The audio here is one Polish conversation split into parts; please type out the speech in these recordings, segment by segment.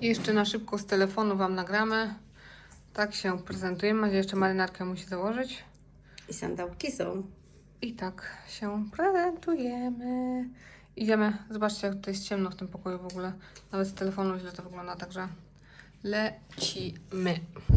I jeszcze na szybko z telefonu Wam nagramy. Tak się prezentujemy. Jeszcze marynarkę musi założyć. I sandałki są. I tak się prezentujemy. Idziemy. Zobaczcie, jak tutaj jest ciemno w tym pokoju w ogóle. Nawet z telefonu źle to wygląda, także lecimy.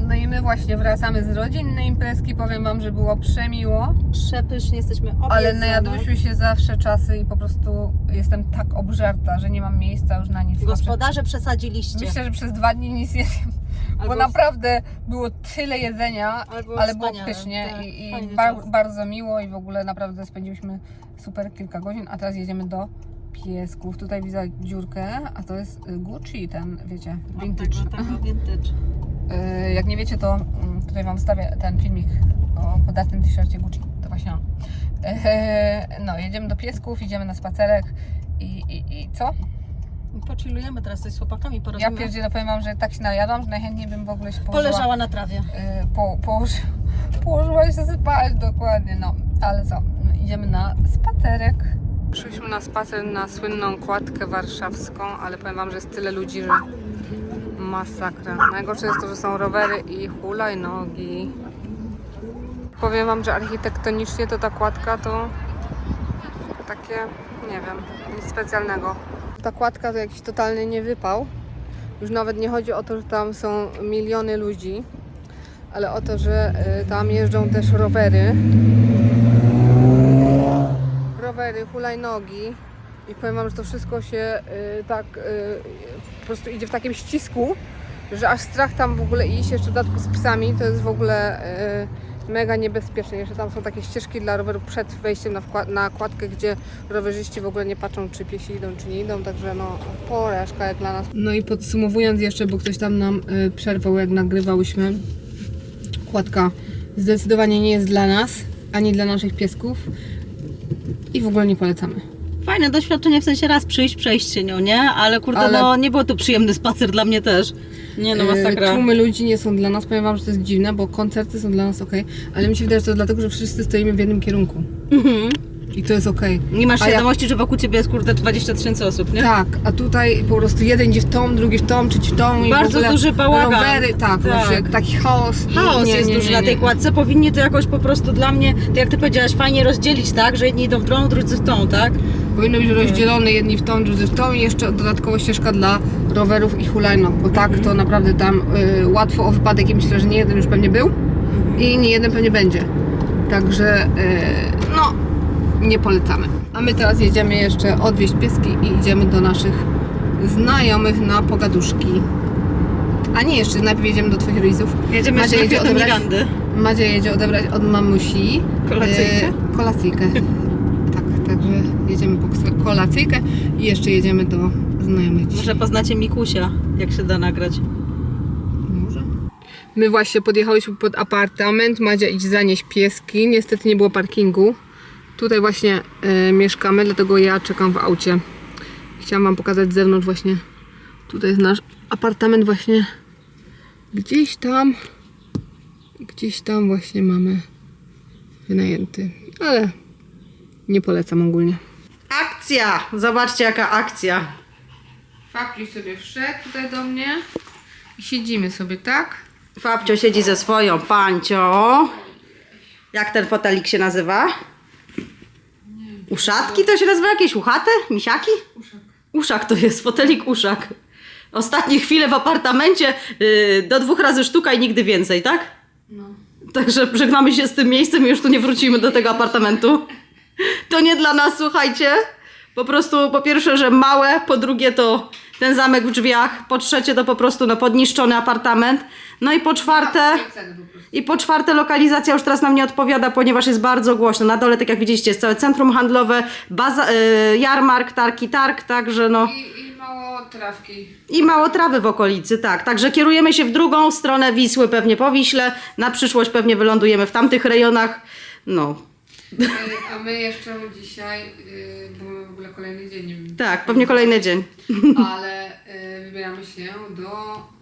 No i my właśnie wracamy z rodzinnej imprezki. Powiem Wam, że było przemiło. Przepysznie jesteśmy obiedzone. Ale najadłyśmy się zawsze czasy i po prostu jestem tak obżarta, że nie mam miejsca już na nic. Gospodarze przesadziliście. Myślę, że przez dwa dni nic nie zjem, bo Albo- naprawdę było tyle jedzenia, Albo ale było pysznie tak, i, i bar, bardzo miło i w ogóle naprawdę spędziliśmy super kilka godzin, a teraz jedziemy do piesków. Tutaj widzę dziurkę, a to jest y, Gucci, ten, wiecie, vintage. Tego, tego, vintage. Y, Jak nie wiecie, to mm, tutaj Wam wstawię ten filmik o podatnym t-shircie Gucci. To właśnie on. No, jedziemy do piesków, idziemy na spacerek i, i, i co? Pochillujemy teraz z chłopakami, Ja porozmawiamy. pierdzielę, powiem Wam, że tak się najadłam, że najchętniej bym w ogóle się położyła. Poleżała na trawie. y, po, położy, położyła się spać dokładnie, no. Ale co, idziemy na spacerek. Szliśmy na spacer na słynną kładkę warszawską, ale powiem Wam, że jest tyle ludzi, że masakra. Najgorsze jest to, że są rowery i hulajnogi. Powiem Wam, że architektonicznie to ta kładka to takie, nie wiem, nic specjalnego. Ta kładka to jakiś totalny niewypał. Już nawet nie chodzi o to, że tam są miliony ludzi, ale o to, że y, tam jeżdżą też rowery. Rowery, hulajnogi. I powiem Wam, że to wszystko się y, tak y, po prostu idzie w takim ścisku, że aż strach tam w ogóle iść, jeszcze w dodatku z psami, to jest w ogóle y, mega niebezpieczne. Jeszcze tam są takie ścieżki dla rowerów przed wejściem na, na kładkę, gdzie rowerzyści w ogóle nie patrzą, czy piesi idą, czy nie idą, także no porażka jak dla nas. No i podsumowując jeszcze, bo ktoś tam nam y, przerwał, jak nagrywałyśmy, kładka zdecydowanie nie jest dla nas, ani dla naszych piesków i w ogóle nie polecamy. Fajne doświadczenie, w sensie raz przyjść, przejść się nią, nie? Ale kurde, Ale- no nie był to przyjemny spacer dla mnie też. Nie no, E, masakra. Tłumy ludzi nie są dla nas, powiem wam, że to jest dziwne, bo koncerty są dla nas ok, ale mi się wydaje, że to dlatego, że wszyscy stoimy w jednym kierunku Mhm. I to jest ok. Nie masz A jak- świadomości, że wokół ciebie jest kurde 20 tysięcy osób, nie? Tak, a tutaj po prostu jeden idzie w tą, drugi w tą, trzeci w tą i Bardzo w ogóle duży bałagan. rowery, tak, Tak. Właśnie, taki chaos. Chaos nie, jest nie, duży nie, na nie. tej kładce. Powinni to jakoś po prostu dla mnie, tak jak ty powiedziałaś, fajnie rozdzielić, tak? Że jedni idą w tą, drudzy w tą, tak? Powinno być rozdzielone jedni w tą, drudzy w tą i jeszcze dodatkowo ścieżka dla rowerów i hulajnog, bo tak to naprawdę tam y, łatwo o wypadek i myślę, że nie jeden już pewnie był i nie jeden pewnie będzie. Także y, no, nie polecamy. A my teraz jedziemy jeszcze odwieźć pieski i idziemy do naszych znajomych na pogaduszki. A nie, jeszcze najpierw jedziemy do Twoich rodziców. Jedziemy Madzia jeszcze jedzie do odebrać, Mirandy. Madzia jedzie odebrać od mamusi Kolacyjkę? e, kolacyjkę. tak, także jedziemy po kolacyjkę i jeszcze jedziemy do znajomych dzisiaj. Może poznacie Mikusia, jak się da nagrać. Może. My właśnie podjechałyśmy pod apartament. Madzia idź zanieść pieski. Niestety nie było parkingu. Tutaj właśnie e, mieszkamy, dlatego ja czekam w aucie. Chciałam Wam pokazać z zewnątrz właśnie. Tutaj jest nasz apartament właśnie gdzieś tam. Gdzieś tam właśnie mamy wynajęty. Ale nie polecam ogólnie. Akcja! Zobaczcie jaka akcja. Fabri sobie wszedł tutaj do mnie i siedzimy sobie, tak? Fabcio siedzi ze swoją pancią. Jak ten fotelik się nazywa? Uszatki to się nazywa? Jakieś uchaty? Misiaki? Uszak to jest, fotelik uszak. Ostatnie chwile w apartamencie yy, do dwóch razy sztuka i nigdy więcej, tak? No. Także żegnamy się z tym miejscem i już tu nie wrócimy do tego apartamentu. To nie dla nas, słuchajcie. Po prostu po pierwsze, że małe, po drugie to ten zamek w drzwiach, po trzecie to po prostu no, podniszczony apartament. No i po czwarte... I po czwarte, lokalizacja już teraz nam nie odpowiada, ponieważ jest bardzo głośno. Na dole, tak jak widzieliście, jest całe centrum handlowe, baza, y, jarmark, tarki, targ, także no. I, I mało trawki. I mało trawy w okolicy, tak. Także kierujemy się w drugą stronę Wisły, pewnie po Wiśle. Na przyszłość pewnie wylądujemy w tamtych rejonach. No, A my jeszcze dzisiaj, y, bo mamy w ogóle kolejny dzień, nie tak, pewnie kolejny dzień. Ale y, wybieramy się do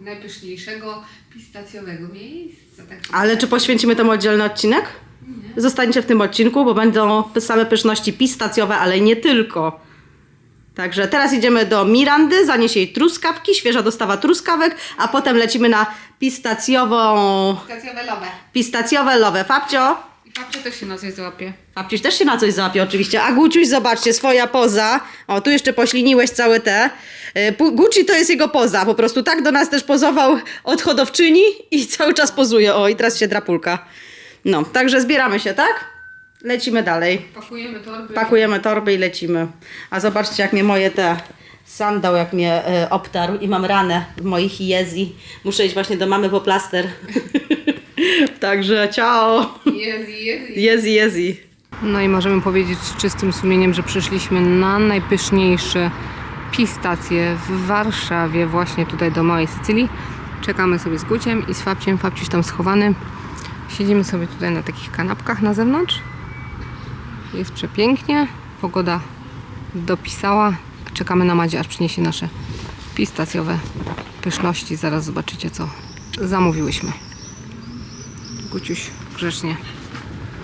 najpyszniejszego pistacjowego miejsca. Tak Ale czy poświęcimy temu oddzielny odcinek? Zostańcie w tym odcinku, bo będą same pyszności pistacjowe, ale nie tylko. Także teraz idziemy do Mirandy, zanieść jej truskawki, świeża dostawa truskawek, a potem lecimy na pistacjową, Stacjowe lowe. pistacjowe lowe. Fabcio? Babcia też się na coś złapie. Fabciuś też się na coś załapie oczywiście. A Guciuś, zobaczcie, swoja poza. O, tu jeszcze pośliniłeś całe te. Y, pu- Gucci to jest jego poza, po prostu tak do nas też pozował od hodowczyni i cały czas pozuje. O, i teraz się drapulka. No, także zbieramy się, tak? Lecimy dalej. Pakujemy torby. Pakujemy torby i lecimy. A zobaczcie, jak mnie moje te sandał, jak mnie e, obtarł i mam ranę w moich jezi. Muszę iść właśnie do mamy po plaster. Także ciao. Jezi, jezi. Jezi, jezi. No i możemy powiedzieć z czystym sumieniem, że przyszliśmy na najpyszniejsze pistacje w Warszawie, właśnie tutaj do Małej Sycylii. Czekamy sobie z Guciem i z Fabciem, Fabciuś tam schowany. Siedzimy sobie tutaj na takich kanapkach na zewnątrz. Jest przepięknie, pogoda dopisała. Czekamy na Madzie, aż przyniesie nasze pistacjowe pyszności. Zaraz zobaczycie, co zamówiłyśmy. Guciuś grzecznie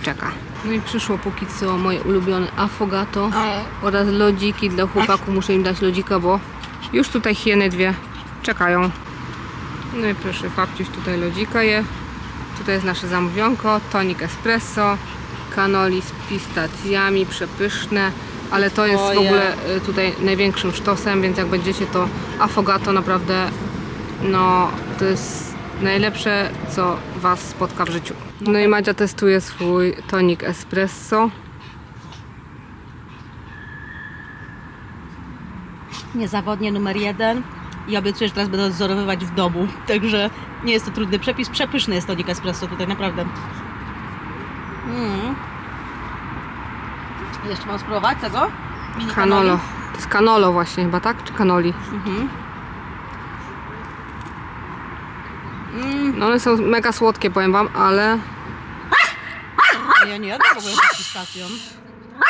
czeka. No i przyszło póki co moje ulubione affogato oraz lodziki dla chłopaków. Muszę im dać lodzika, bo już tutaj hieny dwie czekają. No i proszę, Fabciuś tutaj lodzika je. Tutaj jest nasze zamówionko, tonik espresso, kanoli z pistacjami, przepyszne. Ale to jest w ogóle y, tutaj największym sztosem, więc jak będziecie to affogato naprawdę no to jest najlepsze, co Was spotka w życiu. No i Madzia testuje swój tonik espresso. Niezawodnie numer jeden. I obiecuję, że teraz będę odzorowywać w domu. Także nie jest to trudny przepis. Przepyszny jest tonik espresso tutaj, naprawdę. Mm. Jeszcze mam spróbować tego? Mini Canolo. To jest canolo właśnie chyba, tak? Czy canoli? Mhm. Mm. No one są mega słodkie, powiem Wam, ale A Ja nie jadę w ogóle z pistacją.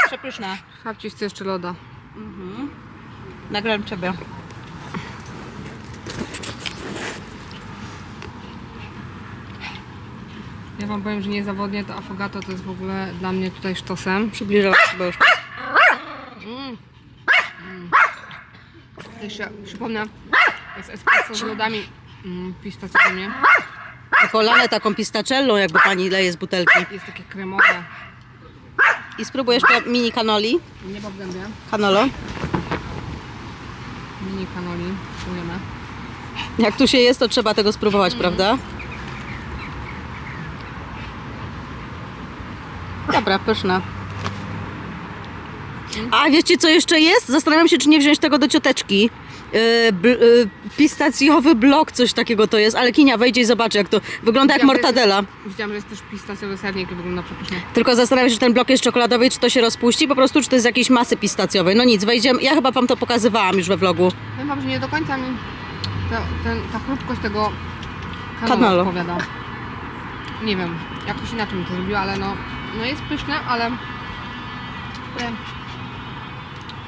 Przepyszne. Fabciuś chce jeszcze loda. Mhm. Nagram ciebie. Ja Wam powiem, że niezawodnie to affogato to jest w ogóle dla mnie tutaj sztosem. Przybliżałaś chyba już. Jeszcze przypomnę, jest espresso z lodami mm, pistacjowymi. I polane taką pistacellą, jakby pani leje z butelki. Jest takie kremowe. I spróbuj jeszcze mini canoli. Nie po gębie. Canolo. Mini canoli. Czujemy. Jak tu się jest, to trzeba tego spróbować, prawda? Dobra, pyszne. A wiecie co jeszcze jest? Zastanawiam się, czy nie wziąć tego do cioteczki. Bl- yy, pistacjowy blok, coś takiego to jest, ale Kinia wejdzie i zobaczy, jak to wygląda jak Widziałam, że mortadela. Widziałam, że jest też pistacjowy sernik i wygląda przepysznie. Tylko zastanawiam się, czy ten blok jest czekoladowy, czy to się rozpuści, po prostu, czy to jest z jakiejś masy pistacjowej. No nic, wejdziemy. Ja chyba wam to pokazywałam już we vlogu. Powiem wam, że nie do końca mi ta, ten, ta chrupkość tego kanału odpowiada. Nie wiem, jakoś inaczej mi to zrobiła, ale no, no jest pyszne, ale... ale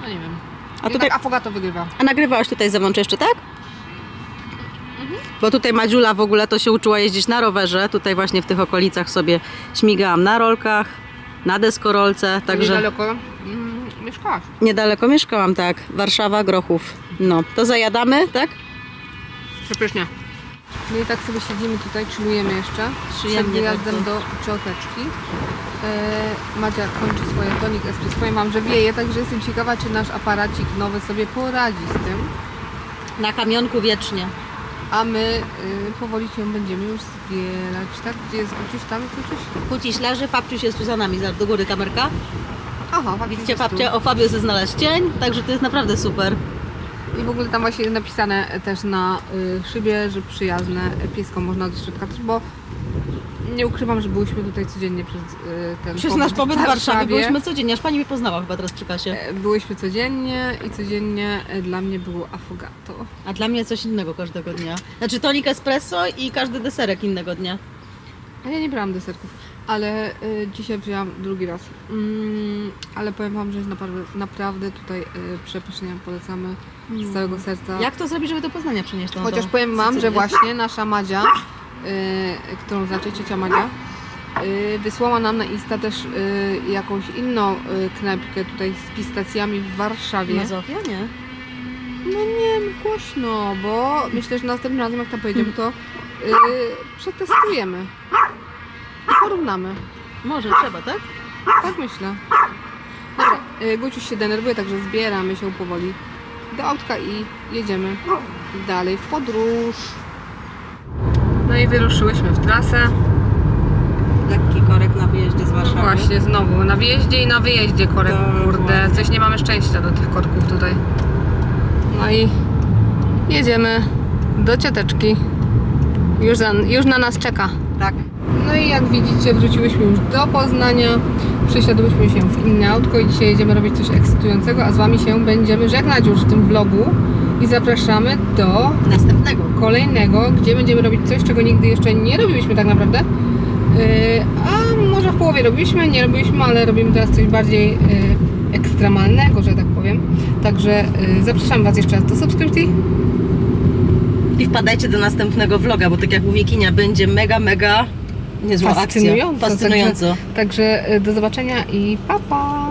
no nie wiem. A tutaj- affogato wygrywa. A nagrywałaś tutaj z zewnątrz jeszcze, tak? Bo tutaj Madziula w ogóle to się uczyła jeździć na rowerze. Tutaj właśnie w tych okolicach sobie śmigałam na rolkach, na deskorolce, także Niedaleko mm, mieszkałaś. niedaleko mieszkałam, tak. Warszawa, Grochów. No, to zajadamy, tak? Przepysznie. No i tak sobie siedzimy tutaj, chillujemy jeszcze. Przed Przyjemnie wyjazdem bardzo. do cioteczki. E, Madzia kończy swoje tonik espresso. Powiem Wam, że wieje, także jestem ciekawa, czy nasz aparacik nowy sobie poradzi z tym. Na kamionku wiecznie. A my y, powoli się będziemy już zbierać, tak? Gdzie jest Guciuś? Tam jest Guciuś? Kuciś leży, Fabciuś jest tu za nami, za- do góry kamerka. Aha, Widzicie, Fabcia, o Fabio chce znaleźć cień, także to jest naprawdę super. I w ogóle tam właśnie jest napisane też na y, szybie, że przyjazne pieskom można do środka też, bo nie ukrywam, że byłyśmy tutaj codziennie przez y, ten Przez nasz pobyt w Warszawie byliśmy codziennie, aż pani mnie poznała chyba teraz przy kasie. E, Byłyśmy codziennie i codziennie e, dla mnie było affogato. A dla mnie coś innego każdego dnia. Znaczy tonik espresso i każdy deserek innego dnia. A ja nie brałam deserków, ale y, dzisiaj wzięłam drugi raz. Mm, ale powiem Wam, że jest naprawdę, naprawdę tutaj y, przepysznie polecamy z całego serca. Jak to zrobić, żeby do Poznania przynieść tą Chociaż tą powiem Wam, że Sycylię? właśnie nasza Madzia, y, którą znacie, ciocia Madzia, y, wysłała nam na Insta też y, jakąś inną y, knajpkę tutaj z pistacjami w Warszawie. Mazowia, nie? No nie, mów głośno, bo myślę, że następnym razem jak tam pojedziemy, to y, przetestujemy. I porównamy. Może trzeba, tak? Tak myślę. Dobra, y, Guciuś się denerwuje, także zbieramy się powoli do autka i jedziemy dalej w podróż. No i wyruszyłyśmy w trasę. Lekki korek na wyjeździe z No Warszawy. właśnie, znowu na wjeździe i na wyjeździe korek, Dokładnie. kurde. Coś nie mamy szczęścia do tych korków tutaj. No i jedziemy do cioteczki. Już, za, już na nas czeka. Tak. No i jak widzicie, wróciłyśmy już do Poznania. Przesiadłyśmy się w inne autko i dzisiaj jedziemy robić coś ekscytującego, a z Wami się będziemy żegnać już w tym vlogu i zapraszamy do Następnego. kolejnego, gdzie będziemy robić coś, czego nigdy jeszcze nie robiliśmy tak naprawdę. Yy, a może w połowie robiliśmy, nie robiliśmy, ale robimy teraz coś bardziej yy, ekstremalnego, że tak powiem. Także yy, zapraszam Was jeszcze raz do subskrypcji. I wpadajcie do następnego vloga, bo tak jak mówi Kinia, będzie mega, mega niezła Fascynująco, akcja. Fascynująco. Także yy, do zobaczenia i pa! Pa!